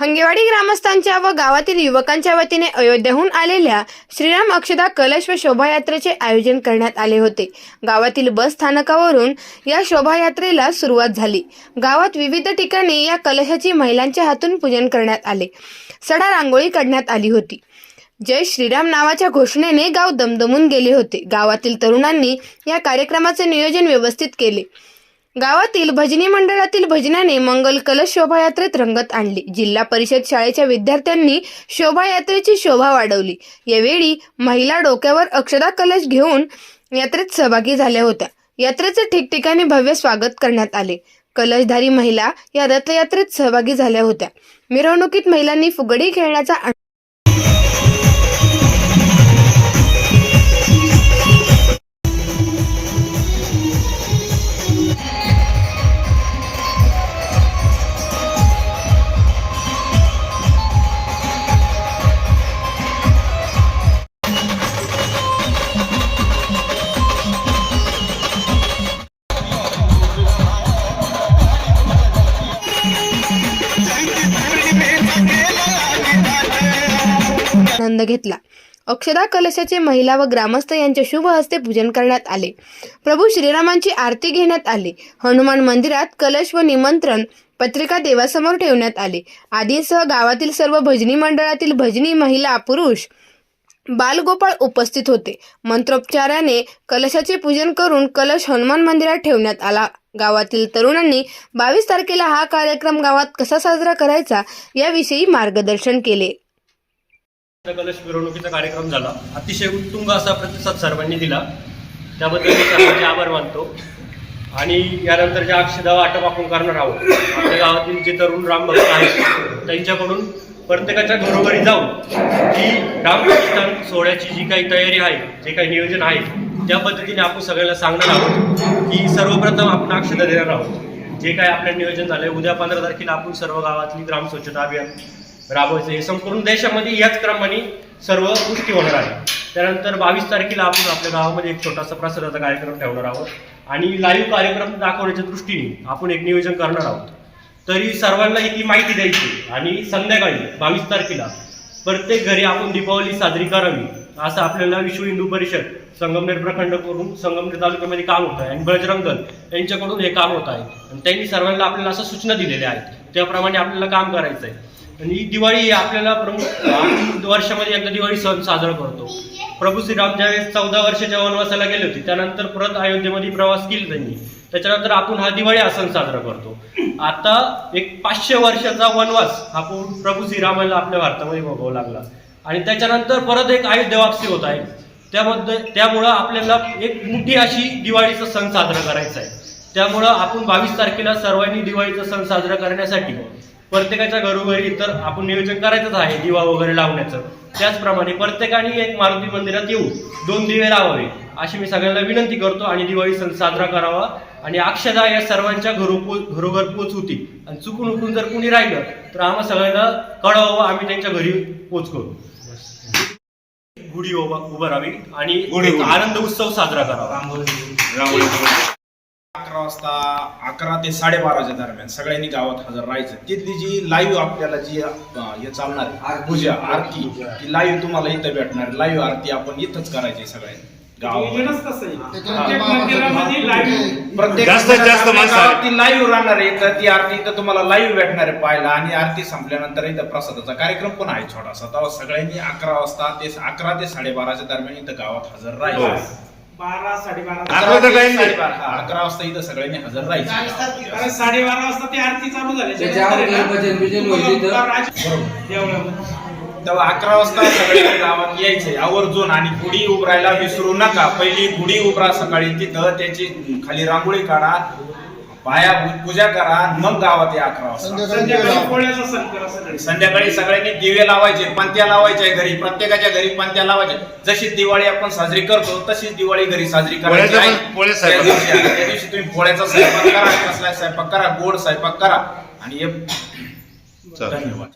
हंगेवाडी ग्रामस्थांच्या व गावातील युवकांच्या वतीने अयोध्येहून आलेल्या श्रीराम अक्षदा कलश व शोभायात्रेचे आयोजन करण्यात आले होते. गावातील बस स्थानकावरून या शोभायात्रेला सुरुवात झाली. गावात विविध ठिकाणी या कलशाची महिलांच्या हातून पूजन करण्यात आले. सडा रांगोळी काढण्यात आली होती. जय श्रीराम नावाच्या घोषणेने गाव दमदमून गेले होते. गावातील तरुणांनी या कार्यक्रमाचे नियोजन व्यवस्थित केले. गावातील भजनी मंडळातील भजनाने मंगल कलश शोभायात्रेत रंगत आणली. जिल्हा परिषद शाळेच्या विद्यार्थ्यांनी शोभायात्रेची शोभा वाढवली. यावेळी महिला डोक्यावर अक्षदा कलश घेऊन यात्रेत सहभागी झाल्या होत्या. यात्रेचे ठिकठिकाणी भव्य स्वागत करण्यात आले. कलशधारी महिला या रथयात्रेत सहभागी झाल्या होत्या. मिरवणुकीत महिलांनी फुगडी खेळण्याचा आनंद घेतला. अक्षदा कलशाचे महिला व ग्रामस्थ यांच्या शुभ हस्ते पूजन करण्यात आले. प्रभू श्रीरामांची आरती घेण्यात आली. हनुमान मंदिरात कलश व निमंत्रण पत्रिका देवासमोर ठेवण्यात आले. आदींसह गावातील सर्व भजनी मंडळातील भजनी महिला पुरुष बालगोपाळ उपस्थित होते. मंत्रोपचाराने कलशाचे पूजन करून कलश हनुमान मंदिरात ठेवण्यात आला. गावातील तरुणांनी बावीस तारखेला हा कार्यक्रम गावात कसा साजरा करायचा याविषयी मार्गदर्शन केले. कलश मिरवणुकीचा कार्यक्रम झाला. अतिशय उत्तुंग असा प्रतिसाद सर्वांनी दिला. त्याबद्दल मी सर्वांचे आभार मानतो. आणि यानंतर ज्या अक्षदा वाटप आपण करणार आहोत आपल्या गावातील जे तरुण रामभक्त आहेत त्यांच्याकडून प्रत्येकाच्या घरोघरी जाऊन ही रामप्रतिष्ठान सोहळ्याची जी काही तयारी आहे जे काही नियोजन आहे त्या पद्धतीने आपण सगळ्यांना सांगणार आहोत की सर्वप्रथम आपण अक्षदा देणार आहोत. जे काय आपलं नियोजन झालंय उद्या पंधरा तारखेला आपण सर्व गावातली ग्राम स्वच्छता अभियान राबवायचं. हे संपूर्ण देशामध्ये याच क्रमाने सर्व गोष्टी होणार आहे त्यानंतर बावीस तारखेला आपण आपल्या गावामध्ये एक छोटासा प्रसादाचा कार्यक्रम ठेवणार आहोत. आणि लाईव्ह कार्यक्रम दाखवण्याच्या दृष्टीने आपण एक नियोजन करणार आहोत. तरी सर्वांना ही ती माहिती द्यायची आणि संध्याकाळी बावीस तारखेला प्रत्येक घरी आपण दीपावली साजरी करावी असं आपल्याला विश्व हिंदू परिषद संगमनेर प्रखंड करून संगमनेर तालुक्यामध्ये काम होत आहे. आणि बजरंग यांच्याकडून हे काम होत आहे. आणि त्यांनी सर्वांना आपल्याला असं सूचना दिलेल्या आहेत. त्याप्रमाणे आपल्याला काम करायचं आहे आणि ही दिवाळी ही आपल्याला प्रमुख वर्षामध्ये एकदा दिवाळी सण साजरा करतो. प्रभू श्रीराम ज्यावेळेस चौदा वर्षाच्या वनवासाला गेले होते त्यानंतर परत अयोध्येमध्ये प्रवास केला त्यांनी. त्याच्यानंतर आपण हा दिवाळी हा सण साजरा करतो. आता एक पाचशे वर्षाचा वनवास हा पू- प्रभू श्रीरामाला आपल्या भारतामध्ये भोगावा लागला. आणि त्याच्यानंतर परत एक अयोध्या वापसी होत आहे. त्यामध्ये त्यामुळं आपल्याला एक मोठी अशी दिवाळीचा सण साजरा करायचा आहे. त्यामुळं आपण बावीस तारखेला सर्वांनी दिवाळीचा सण साजरा करण्यासाठी प्रत्येकाच्या घरोघरी तर आपण नियोजन करायचंच आहे दिवा वगैरे लावण्याचं. त्याचप्रमाणे प्रत्येकाने एक मारुती मंदिरात येऊन दोन दिवे लावावे अशी मी सगळ्यांना विनंती करतो आणि दिवाळी सण साजरा करावा. आणि अक्षदा या सर्वांच्या घरो घरोघर पोचवतील आणि चुकून उकून जर कुणी राहिलं तर आम्हा सगळ्यांना कळवावं आम्ही त्यांच्या घरी पोच करू. गुढी उभा उभं राहावी आणि. आनंद उत्सव साजरा करावा. अकरा वाजता अकरा ते साडेबाराच्या दरम्यान सगळ्यांनी गावात हजर राहायचं. तिथली जी लाईव्ह आपल्याला जी हे चालणार आहे, पूजा आरती ती लाईव्ह तुम्हाला इथं भेटणार. लाईव्ह आरती आपण इथंच करायची सगळ्यांनी प्रत्येक ती लाईव्ह राहणार आहे तर ती आरती इथं तुम्हाला लाईव्ह भेटणार आहे पाहायला. आणि आरती संपल्यानंतर इथं प्रसादाचा कार्यक्रम पण आहे छोटासा. तेव्हा सगळ्यांनी अकरा वाजता ते अकरा ते साडेबाराच्या दरम्यान इथं गावात हजर हो. राहायचं बारा साडेबारा. अकरा तर काही नाही. साडेबारा, हा, अकरा वाजता इथं सगळ्यांनी हजर राहायचं. कारण साडेबारा वाजता ती आरती चालू झाली. त्याच्यावर काही भजन बिजन होईल तिथं? देवळामध्ये तेव्हा अकरा वाजता सगळे गावात यायचे. आवर्जून आणि गुढी उभरायला विसरू नका. पहिली गुढी उभरा सकाळी तिथं. त्याची खाली रांगोळी काढा. पाया पूजा करा मग गावात या अकरा वाजता. संध्याकाळी सगळ्यांनी दिवे लावायचे पंत्या लावायच्या घरी प्रत्येकाच्या घरी पंत्या लावायच्या. जशी दिवाळी आपण साजरी करतो तशीच दिवाळी घरी साजरी करायची. त्या स्वयंपाक. दिवशी तुम्ही पोळ्याचा स्वयंपाक करा कसला स्वयंपाक करा गोड स्वयंपाक करा. आणि हे. धन्यवाद.